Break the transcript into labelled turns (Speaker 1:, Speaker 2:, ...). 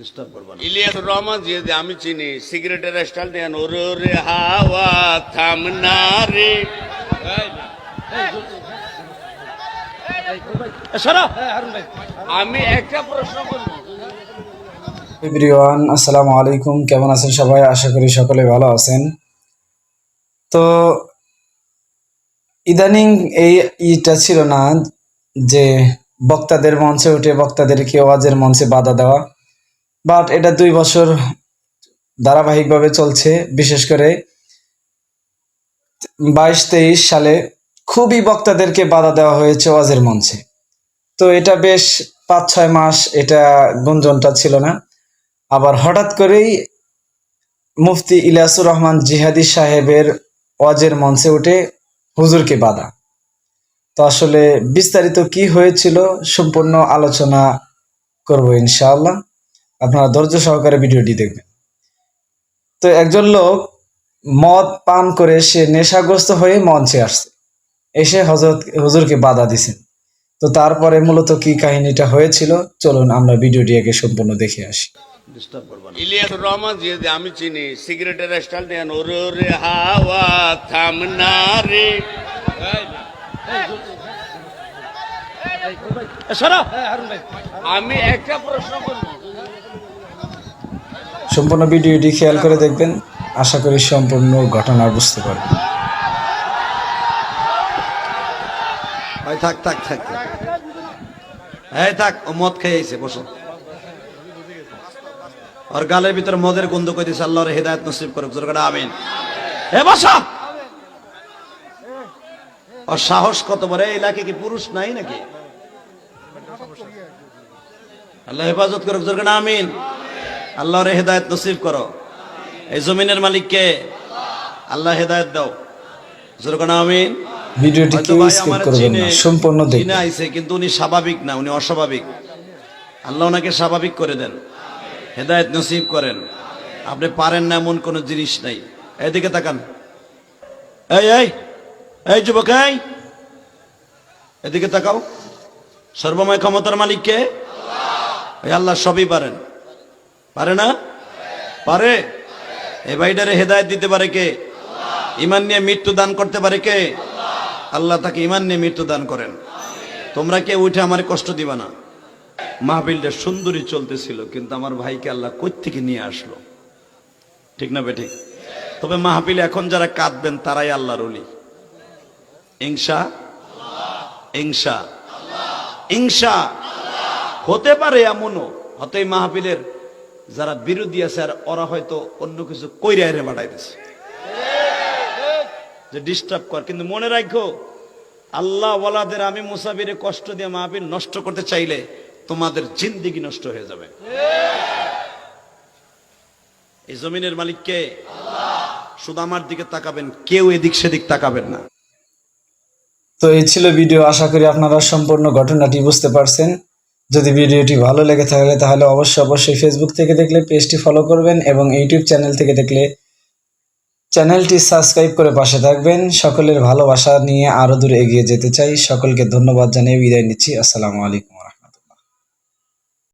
Speaker 1: Disturb করবা না।
Speaker 2: ইলিয়াস রহমান যে আমি চিনি সিগারেটের স্টাইল দেন ওরে ওরে হাওয়া থামনা রে আমি একটা প্রশ্ন করব।
Speaker 3: এভরিওয়ান আসসালামু আলাইকুম। কেমন আছেন সবাই? আশা করি সকলে ভালো আছেন। তো ইদানিং এই ইটা ছিল না যে বক্তাদের মঞ্চে উঠে বক্তাদেরকে ওয়াজের মঞ্চে বাধা দেওয়া। বাট এটা দুই বছর ধারাবাহিকভাবে চলছে, বিশেষ করে বাইশ তেইশ সালে খুবই বক্তাদেরকে বাধা দেওয়া হয়েছে ওয়াজের মঞ্চে। তো এটা বেশ পাঁচ ছয় মাস এটা গুঞ্জনটা ছিল না। আবার হঠাৎ করেই মুফতি ইলিয়াসুর রহমান জিহাদি সাহেবের ওয়াজের মঞ্চে উঠে হুজুরকে বাধা। তো আসলে বিস্তারিত কি হয়েছিল সম্পূর্ণ আলোচনা করব ইনশাআল্লাহ। আপনারা ধৈর্য সহকারে ভিডিওটি দেখবেন তো একজন লোক মদ পান করে সে নেশাগ্রস্ত হয়ে মঞ্চে আসছে এসে হজরত হুজুরকে বাধা দিছেন তো তারপরে মূলত কি কাহিনীটা হয়েছিল চলুন আমরা ভিডিওটি আগে সম্পূর্ণ দেখে আসি
Speaker 2: রহমান যে আমি চিনি সিগারেটের স্টাইল দেন ওরে ওরে হাওয়া থামনা রে আমি একটা প্রশ্ন করব
Speaker 3: সম্পূর্ণ ভিডিওটি খেয়াল করে দেখবেন। আশা করি সম্পূর্ণ ঘটনা বুঝতে পারবেন।
Speaker 1: থাক থাক থাক। এই থাক, ও মদ খেয়ে আইছে, বসো। আর গালের ভিতরে মদের গন্ধ করে দিছে আল্লাহর হেদায়ত নসিব করুক জোরকাটা আমিন। এ, বসো! আর সাহস কত বড়, এই এলাকায় কি পুরুষ নাই নাকি? আল্লাহ হেফাজত করুক জোরকাটা আমিন। আল্লাহর হেদায়ত নসিব করো। এই জমিনের মালিককে আল্লাহ হেদায়ত দাও। জোরকাটা আমিন।
Speaker 3: ভিডিওটি কেউ স্কিপ করবেন না সম্পূর্ণ
Speaker 1: চিনে
Speaker 3: দেখবেন।
Speaker 1: আইছে কিন্তু উনি স্বাভাবিক না উনি অস্বাভাবিক। আল্লাহ ওনাকে স্বাভাবিক করে দেন। হেদায়েত নসিব করেন। আপনি পারেন না এমন কোন জিনিস নাই। এদিকে তাকান। এই এই এই যুবক এই। এদিকে তাকাও। সর্বময় ক্ষমতার মালিক কে? ওই আল্লাহ সবই পারেন। পারে না? পারে। এ ভাইটারে হেদায়ত দিতে পারে কে? ইমান নিয়ে মৃত্যু দান করতে পারে কে? আল্লাহ তাকে ইমান নিয়ে মৃত্যু দান করেন। তোমরা কে উঠে আমার কষ্ট দিবা না? মাহবিলটা সুন্দরী চলতেছিল, কিন্তু আমার ভাইকে আল্লাহ থেকে নিয়ে আসলো। ঠিক না বেঠিক তবে মাহবিল এখন যারা কাঁদবেন, তারাই আল্লাহর অলি ইংসা ইংসা ইংসা হতে পারে এমনও এই মাহবিলের যারা বিরোধী আছে আর ওরা হয়তো অন্য কিছু কইরা এনে বাড়াইতেছে যে ডিস্টার্ব কর। কিন্তু মনে রাখো আল্লাহ ওয়ালাদের আমি মুসাফিরে কষ্ট দিয়ে মাহবিল নষ্ট করতে চাইলে তোমাদের জিন্দিগি নষ্ট হয়ে যাবে। এই জমিনের মালিককে শুধু আমার দিকে তাকাবেন, কেউ এদিক সেদিক তাকাবেন না।
Speaker 3: তো এই ছিল ভিডিও। আশা করি আপনারা সম্পূর্ণ ঘটনাটি বুঝতে পারছেন। যদি ভিডিওটি ভালো লেগে থাকে তাহলে অবশ্যই অবশ্যই ফেসবুক থেকে দেখলে পেজটি ফলো করবেন এবং ইউটিউব চ্যানেল থেকে দেখলে চ্যানেলটি সাবস্ক্রাইব করে পাশে থাকবেন। সকলের ভালোবাসা নিয়ে আরও দূর এগিয়ে যেতে চাই। সকলকে ধন্যবাদ জানিয়ে বিদায় নিচ্ছি। আসসালামু আলাইকুম।